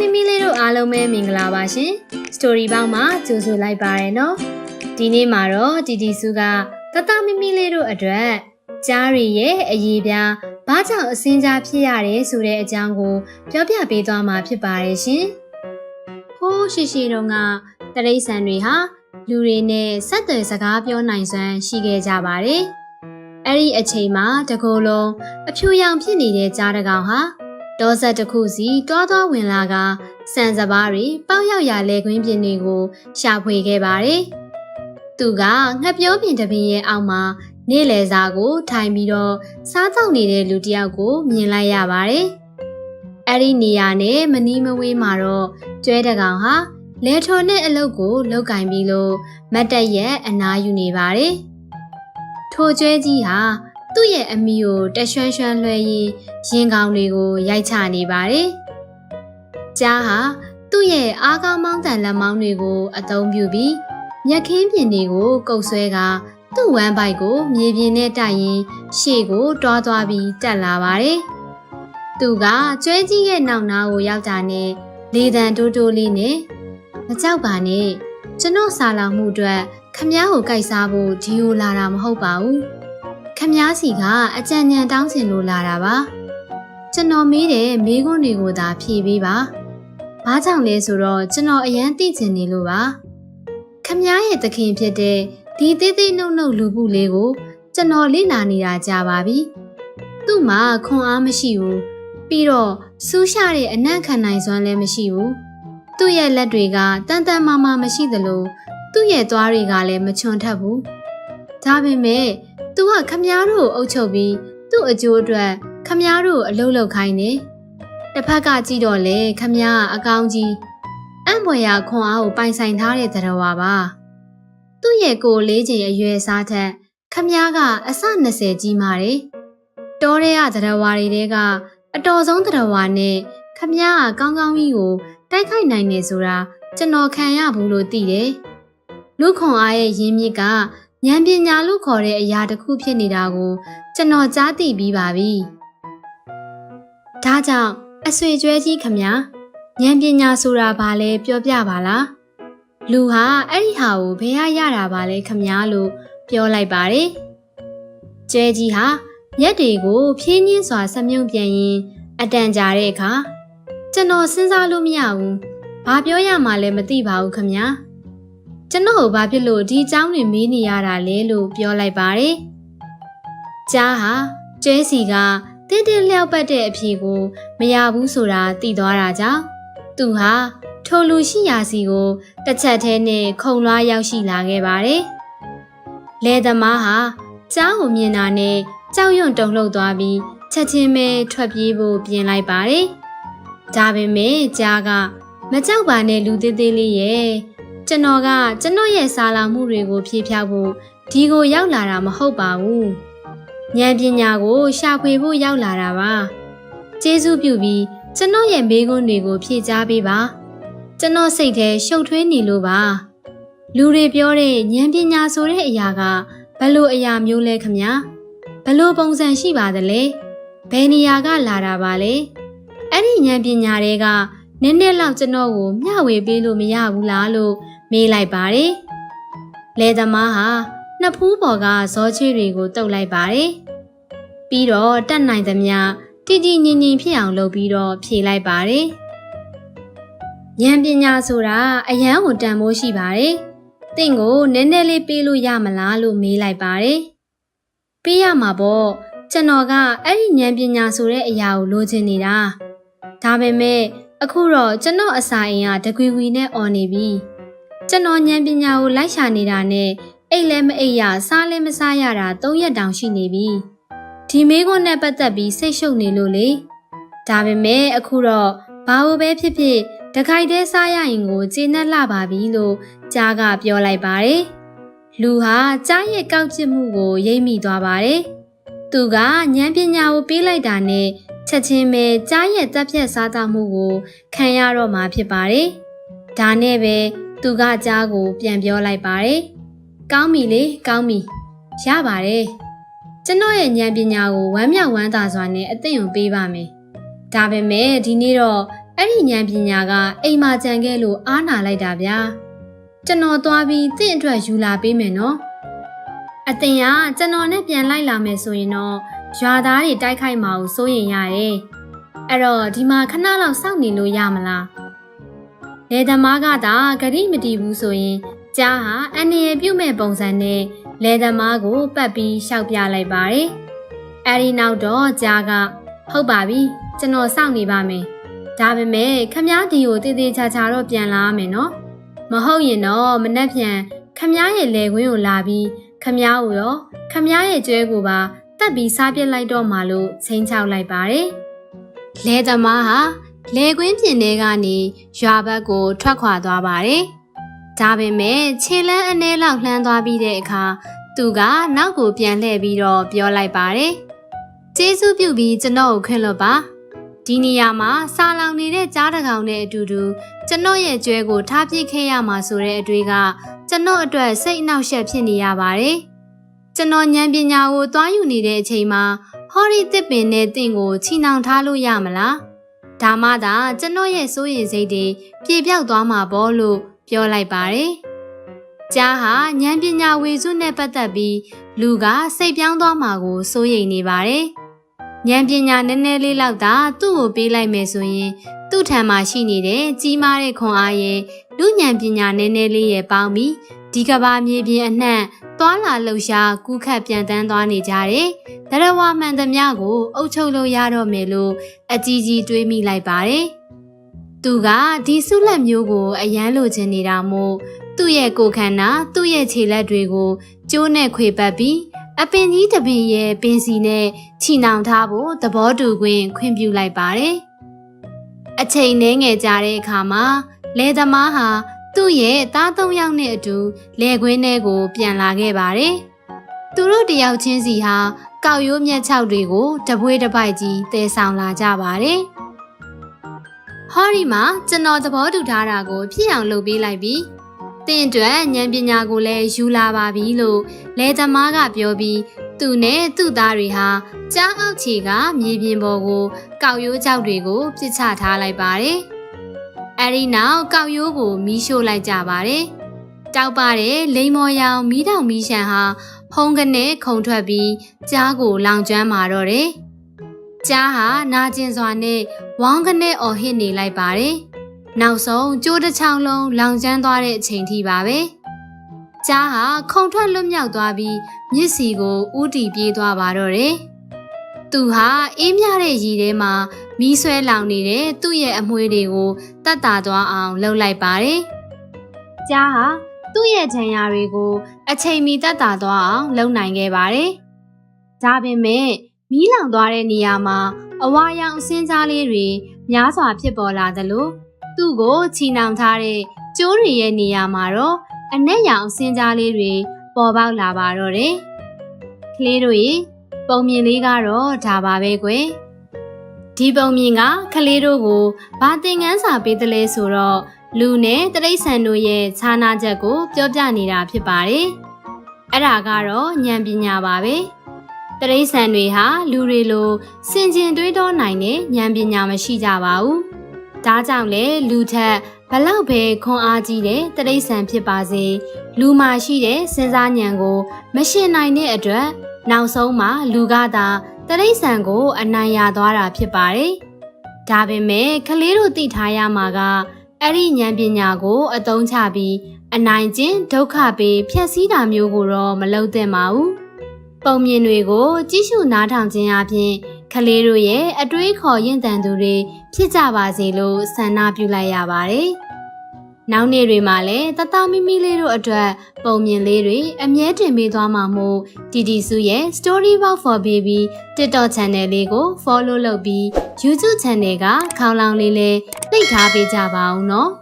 မိမိလေးတို့အားလုံးပဲမင်္ဂလာပါရှင်စတိုရီပေါင်းမှာကြိုဆိုလိုက်ပါရနော်ဒီနေ့မှာတော့တီတီစုကတတမိမိလေးတို့အတွက်ကြားရီရဲ့အရေးပြားဘာကြောင့်အစင်းကြားဖြစ်ရတယ်ဆိုတဲ့အကြောင်းကိုပြောပြပေးသွားမှာဖြစ်ပါတယ်ရှင်ဟိုးရှိရှိတုန်းကတရိษံတွေဟာလူတွေနဲ့ဆက်သွယ်စကားပြောနိုင်စွမ်းရှိခဲ့ကြပါတယ်အဲ့ဒီအချိန်မှာတကိုယ်လုံးအဖြူရောင်ဖြစ်နေတဲ့ကြားတကောင်ဟာ ဒေါဆက်တစ်ခုစီတွားသွားဝင်လာကစံစပါးတွေပေါက်ရောက်ရလဲခွင်းပြင်တွေကိုရှာဖွေခဲ့ပါတယ်။သူကငှက်ပြောပြင်တပင်ရဲ့အောက်မှာနေ့လယ်စာကို ထိုင်ပြီးတော့စားသောက်နေတဲ့လူတစ်ယောက်ကိုမြင်လိုက်ရပါတယ်။အဲ့ဒီနေရာနဲ့မနီးမဝေးမှာတော့ကျွဲတကောင်ဟာလဲထော်နဲ့အလုတ်ကိုလုတ်ကင်ပြီးလို့မတ်တက်ရဲ့အနားယူနေပါတယ်။ထိုကျွဲကြီးဟာ သူ့ရဲ့အမိကိုတရွှန်းရွှန်းလွှဲရင်းရင်ကောင်တွေကိုရိုက်ချနေပါတယ်။ကြားဟာသူ့ရဲ့အားကောင်းမောင်းတန်လက်မောင်းတွေကိုအသုံးပြုပြီးမြက်ခင်းပြင်တွေကိုကုတ်ဆွဲကသူ့ဝမ်းပိုက်ကိုမြေပြင်နဲ့တိုက်ရင်ရှေ့ကိုတွားသွားပြီးတက်လာပါတယ်။သူကကျွဲကြီးရဲ့နောက်နားကိုရောက်တာနဲ့လေတံတိုးတိုးလေးနဲ့မကြောက်ပါနဲ့ကျွန်တော်စာလောင်မှုအတွက်ခမ ्या ကိုကြိုက်စားဖို့ဒီကိုလာတာမဟုတ်ပါဘူး။ ခမ ्या စီကအကြံဉာဏ်တောင်းချင်လို့လာတာပါ။ကျွန်တော်မေးတဲ့မေးခွန်းတွေကိုသာဖြေပေးပါ။ဘာကြောင့်လဲဆိုတော့ကျွန်တော်အရန်သိချင်နေလို့ပါ။ခမ ्या ရဲ့သခင်ဖြစ်တဲ့ဒီသေးသေးနှုတ်နှုတ်လူပုလေးကို ကျွန်တော်လေ့လာနေတာကြာပါပြီ။သူ့မှာခွန်အားမရှိဘူး။ပြီးတော့စူးရှတဲ့အနံ့ခံနိုင်စွမ်းလည်းမရှိဘူး။သူ့ရဲ့လက်တွေကတန်တန်မာမာမရှိသလိုသူ့ရဲ့သွားတွေကလည်းမချွန်ထက်ဘူး။ဒါပေမဲ့ သူကခမားတို့ကိုအုပ်ချုပ်ပြီးသူ့အကျိုးအတွက်ခမားတို့ကိုအလုပ်လုပ်ခိုင်းတယ်။တစ်ဖက်ကကြည့်တော့လေခမားကအကောင်းကြီးအံ့ဖွယ်ရာခွန်အားကိုပိုင်ဆိုင်ထားတဲ့သတ္တဝါပါ။သူ့ရဲ့ကိုယ်လေးချိန်အရွယ်စားထက်ခမားကအစ20ကြီးမာတယ်။တောထဲကသတ္တဝါတွေတဲကအတော်ဆုံးသတ္တဝါနဲ့ခမားကကောင်းကောင်းကြီးကိုတိုက်ခိုက်နိုင်နေဆိုတာကျွန်တော်ခံရဘူးလို့သိတယ်။လူခွန်အားရဲ့ရင်းမြစ်က ဉာဏ်ပညာလို့ခေါ်တဲ့အရာတစ်ခုဖြစ်နေတာကိုကျွန်တော်ကြားသိပြီးပါပြီ။ဒါကြောင့်အဆွေကျွဲကြီးခမညာဉာဏ်ပညာဆိုတာဘာလဲပြောပြပါလား။လူဟာအဲ့ဒီဟာကိုဘယ်ရရတာပါလဲခမညာလို့ပြောလိုက်ပါတယ်။ကျွဲကြီးဟာရက်တွေကိုဖြင်းညင်းစွာဆက်မြုံပြန်ရင်အတန်ကြာတဲ့အခါကျွန်တော်စဉ်းစားလို့မရဘူး။ဘာပြောရမှလည်းမသိပါဘူးခမညာ။ ကျွန်တော်ဘာဖြစ်လို့ဒီအကြောင်းတွေမေးနေရတာလဲလို့ပြောလိုက်ပါတယ်။ကြားဟာကျဲစီကတင်းတင်းလျောက်ပတ်တဲ့အဖြေကိုမရဘူးဆိုတာသိသွားတာကြောင့်သူဟာထိုလူရှိရာစီကိုတစ်ချက်တည်းနဲ့ခုံလွှားရောက်ရှိလာခဲ့ပါတယ်။လဲသမားဟာကြားကိုမြင်တာနဲ့ကြောက်ရွံ့တုန်လှုပ်သွားပြီးချက်ချင်းပဲထွက်ပြေးဖို့ပြင်လိုက်ပါတယ်။ဒါပေမဲ့ကြားကမကြောက်ပါနဲ့လူသေးသေးလေးရဲ့ ကျွန်တော်ကကျွန်တော်ရဲ့စာလောင်မှုတွေကိုဖြေဖျောက်ဖို့ဒီကိုရောက်လာတာမဟုတ်ပါဘူး။ဉာဏ်ပညာကိုရှာဖွေဖို့ရောက်လာတာပါ။ကျေးဇူးပြုပြီးကျွန်တော်ရဲ့မေးခွန်းတွေကိုဖြေကြားပေးပါ။ကျွန်တော်စိတ်ထဲရှုပ်ထွေးနေလို့ပါ။လူတွေပြောတဲ့ဉာဏ်ပညာဆိုတဲ့အရာကဘယ်လိုအရာမျိုးလဲခမညာ။ဘယ်လိုပုံစံရှိပါသလဲ။ဘယ်နေရာကလာတာပါလဲ။အဲ့ဒီဉာဏ်ပညာတွေကနည်းနည်းလောက်ကျွန်တော်ကိုမျှဝေပေးလို့မရဘူးလားလို့ မေးလိုက်ပါတယ်။လေသမားဟာနှစ်ဖူးပေါ်ကဇောချွေတွေကိုတုပ်လိုက်ပါတယ်။ပြီးတော့တက်နိုင်သမျှတီတီငင်ငင်ဖြစ်အောင်လုပ်ပြီးတော့ဖြေလိုက်ပါတယ်။ဉာဏ်ပညာဆိုတာအယံကိုတန်ဖိုးရှိပါတယ်။တင့်ကိုနည်းနည်းလေးပေးလို့ရမလားလို့မေးလိုက်ပါတယ်။ပေးရမှာပေါ့ကျွန်တော်ကအဲ့ဒီဉာဏ်ပညာဆိုတဲ့အရာကိုလိုချင်နေတာ။ဒါပေမဲ့အခုတော့ကျွန်တော်အစာအိမ်ကတကွီကွီနဲ့អော်နေပြီ။ ကျွန်တော်ဉာဏ်ပညာကိုလိုက်ရှာနေတာနဲ့အိတ်လည်းမအိတ်ရစားလည်းမစားရတာ၃ရက်တောင်ရှိနေပြီ။ဒီမေးခွန်းနဲ့ပတ်သက်ပြီးစိတ်ရှုပ်နေလို့လေ။ဒါပေမဲ့အခုတော့ဘာလို့ပဲဖြစ်ဖြစ်တခိုက်တည်းစားရရင်ကိုကျေနပ်လာပါပြီလို့ကြားကပြောလိုက်ပါတယ်။လူဟာကြားရဲ့ကောက်ကျစ်မှုကိုရိပ်မိသွားပါတယ်။သူကဉာဏ်ပညာကိုပေးလိုက်တာနဲ့ချက်ချင်းပဲကြားရဲ့တက်ဖြတ်စားသောက်မှုကိုခံရတော့မှာဖြစ်ပါတယ်။ဒါနဲ့ပဲ သူကကြားကို ပြန်ပြောလိုက်ပါတယ်။ကောင်းပြီလေကောင်းပြီရပါတယ်။ကျွန်တော်ရဲ့ဉာဏ်ပညာကိုဝမ်းမြောက်ဝမ်းသာစွာနဲ့အသိဉာဏ်ပေးပါမယ်။ဒါပေမဲ့ဒီနေ့တော့အဲ့ဒီဉာဏ်ပညာကအိမ်မှာကြံခဲ့လို့အားနာလိုက်တာဗျာကျွန်တော်သွားပြီးတင့်အတွက်ယူလာပေးမယ်နော်အတင်ကကျွန်တော်နဲ့ပြန်လိုက်လာမယ်ဆိုရင်တော့ရွာသားတွေတိုက်ခိုက်မှာကိုစိုးရင်ရတယ်အဲ့တော့ဒီမှာခဏလောက်စောင့်နေလို့ရမလား လေသမားကသာဂရိမတီဘူးဆိုရင်ကြားဟာအန်ရပြုတ်မဲ့ပုံစံနဲ့လေသမားကိုပတ်ပြီးရှောက်ပြလိုက်ပါတယ်အဲ့ဒီနောက်တော့ကြားကဟုတ်ပါပြီကျွန်တော်စောင့်နေပါမယ်ဒါပေမဲ့ခမားဒီကိုတည်တည်ချာချာတော့ပြန်လာမယ်နော်မဟုတ်ရင်တော့မနှက်ပြန်ခမားရဲ့လေခွင်းကိုလာပြီးခမားကိုရောခမားရဲ့ကျွဲကိုပါတက်ပြီးစားပစ်လိုက်တော့မှလို့ချင်းချောက်လိုက်ပါတယ်လေသမားဟာ လေကွင်းပြင်ထဲကနေရွာဘက်ကိုထွက်ခွာသွားပါတယ်ဒါပေမဲ့ခြေလန်းအနှဲလောက်လှမ်းသွားပြီးတဲ့အခါသူကနောက်ကိုပြန်လှည့်ပြီးတော့ပြောလိုက်ပါတယ်ကျေးဇူးပြုပြီးကျွန်တော်ကိုခွင့်လွှတ်ပါဒီနေရာမှာစာလောင်နေတဲ့ကြားတကောင်နဲ့အတူတူကျွန်တော်ရဲ့ကျွဲကိုထားပစ်ခဲ့ရမှာဆိုတဲ့အတွေ့ကကျွန်တော်အတွက်စိတ်အနှောက်အယှက်ဖြစ်နေရပါတယ်ကျွန်တော်ဉာဏ်ပညာကိုသွားယူနေတဲ့အချိန်မှာဟော်ရီတစ်ပင်နဲ့တင့်ကိုချီနှောင်ထားလို့ရမလား ဒါမှသာကျွန်တော်ရဲ့စိုးရိမ်စိတ်တွေပြေပြောက်သွားမှာပေါ့လို့ပြောလိုက်ပါတယ်ကြားဟာဉာဏ်ပညာဝေစုနဲ့ပတ်သက်ပြီးလူကစိတ်ပြောင်းသွားမှာကိုစိုးရိမ်နေပါတယ်။ဉာဏ်ပညာနည်းနည်းလေးလောက်သာသူ့ကိုပေးလိုက်မယ်ဆိုရင်သူ့ထံမှာရှိနေတဲ့ကြီးမားတဲ့ခွန်အားရဲ့လူဉာဏ်ပညာနည်းနည်းလေးရဲ့ပေါင်းပြီးဒီကဘာမြေပြင်အနှံ့သွာလာလှုပ်ရှားကူးခတ်ပြန်တန်းသွားနေကြတယ်။ တရဝမှန်သမျှကိုအုပ်ချုပ်လို့ရတော့မယ်လို့အကြီးကြီးတွေးမိလိုက်ပါတယ်။သူကဒီဆုလက်မျိုးကိုအယမ်းလိုချင်နေတာမို့သူ့ရဲ့ကိုယ်ခန္ဓာသူ့ရဲ့ခြေလက်တွေကိုကျိုးနဲ့ခွေပတ်ပြီးအပင်ကြီးတပင်ရဲ့ပင်စီနဲ့ချီနှောင်ထားဖို့သဘောတူခွင့်ခွင့်ပြုလိုက်ပါတယ်။အချိန်နှဲငယ်ကြတဲ့အခါမှာလယ်သမားဟာသူ့ရဲ့သားသုံးယောက်နဲ့အတူလယ်ခွင်းထဲကို ပြန်လာခဲ့ပါတယ်။သူတို့တယောက်ချင်းစီဟာ ကောက်ရိုးမြက်ချောက်တွေကိုတပွေးတစ်ပိုက်ကြီးတည်ဆောင်လာကြပါတယ်။ဟောဒီမှာကျွန်တော်သဘောတူထားတာကိုဖြစ်အောင်လုပ်ပေးလိုက်ပြီးတင့်အတွက်ဉာဏ်ပညာကိုလည်းယူလာပါပြီလို့လဲသမားကပြောပြီးသူနဲ့သူ့သားတွေဟာကြားအောက်ခြေကမြေပြင်ပေါ်ကိုကောက်ရိုးကြောက်တွေကိုပြစ်ချထားလိုက်ပါတယ်။အဲဒီနောက်ကောက်ရိုးကိုမီးရှို့လိုက်ကြပါတယ်။တောက်ပါတဲ့လိန်မော်ရောင်မီးတောင်မီးရှန်ဟာ ဖုံးကနေခုံထွက်ပြီးကြားကိုလောင်ကျွမ်းမာတော့တယ်။ကြားဟာနာကျင်စွာနဲ့ဝေါင်းကနေအော်ဟစ်နေလိုက်ပါတယ်။နောက်ဆုံးကြိုးတစ်ချောင်းလုံးလောင်ကျွမ်းသွားတဲ့အချိန်ထိပါပဲ။ကြားဟာခုံထွက်လွတ်မြောက်သွားပြီးမြစ်စီကိုဥတီပြေးသွားပါတော့တယ်။သူဟာအေးမြတဲ့ရေထဲမှာမီးဆွဲလောင်နေတဲ့သူ့ရဲ့အမွှေးတွေကိုတတ်တာသွားအောင်လှုပ်လိုက်ပါတယ်။ကြားဟာ သူ့ရဲ့ခြံရတွေကိုအချိန်မီတတ်တာသွားအောင်လှုပ်နိုင်ခဲ့ပါတယ်။ဒါပေမဲ့မီးလောင်သွားတဲ့နေရာမှာအဝါရောင်အစင်းကြားလေးတွေများစွာဖြစ်ပေါ်လာသလိုသူ့ကိုချီနှောင်ထားတဲ့ကျိုးတွေရဲ့နေရာမှာတော့အနက်ရောင်အစင်းကြားလေးတွေပေါ်ပေါက်လာပါတော့တယ်။ကလေးတို့ရေပုံမြင်လေးကတော့ဒါပါပဲကွယ်။ဒီပုံမြင်ကကလေးတို့ကိုဘာသင်ခန်းစာပေးတယ်လဲဆိုတော့ လူနဲ့တရိษံတို့ရဲ့ခြားနာချက်ကိုပြောပြနေတာဖြစ်ပါတယ်။အဲ့ဒါကတော့ဉာဏ်ပညာပါပဲ။တရိษံတွေဟာလူတွေလိုစင်ကျင်တွေးတောနိုင်တဲ့ဉာဏ်ပညာမရှိကြပါဘူး။ဒါကြောင့်လေလူထက်ဘလောက်ပဲခွန်အားကြီးတဲ့တရိษံဖြစ်ပါစေလူမှာရှိတဲ့စဉ်းစားဉာဏ်ကို မရှင်နိုင်တဲ့အတွက်နောက်ဆုံးမှာလူကသာတရိษံကို အနိုင်ရသွားတာဖြစ်ပါတယ်။ဒါပေမဲ့ကလေးတို့သိထားရမှာက အဲ့ဒီဉာဏ်ပညာကို အသုံးချပြီးအနိုင်ကျင့်ဒုက္ခပေးဖျက်ဆီးတာမျိုးကိုတော့မလုပ်သင့်ပါဘူး။ပုံမြင်တွေကိုကြည့်ရှုနားထောင်ခြင်းအပြင်ကလေးတို့ရဲ့အတွေးခေါ်ရင့်တန်သူတွေဖြစ်ကြပါစေလို့ဆန္ဒပြုလိုက်ရပါတယ်။ နောက်နေ့တွေမှာလည်းတတမီမီလေးတို့အတွက်ပုံမြင်လေးတွေအမြဲတင်ပေးသွားမှာမို့တီတီစုရဲ့ Story Box for Baby TikTok Channel လေးကို follow လုပ်ပြီး YouTube Channel ကခေါင်းလောင်လေးလေးနှိပ်ထားပေးကြပါဦးနော်။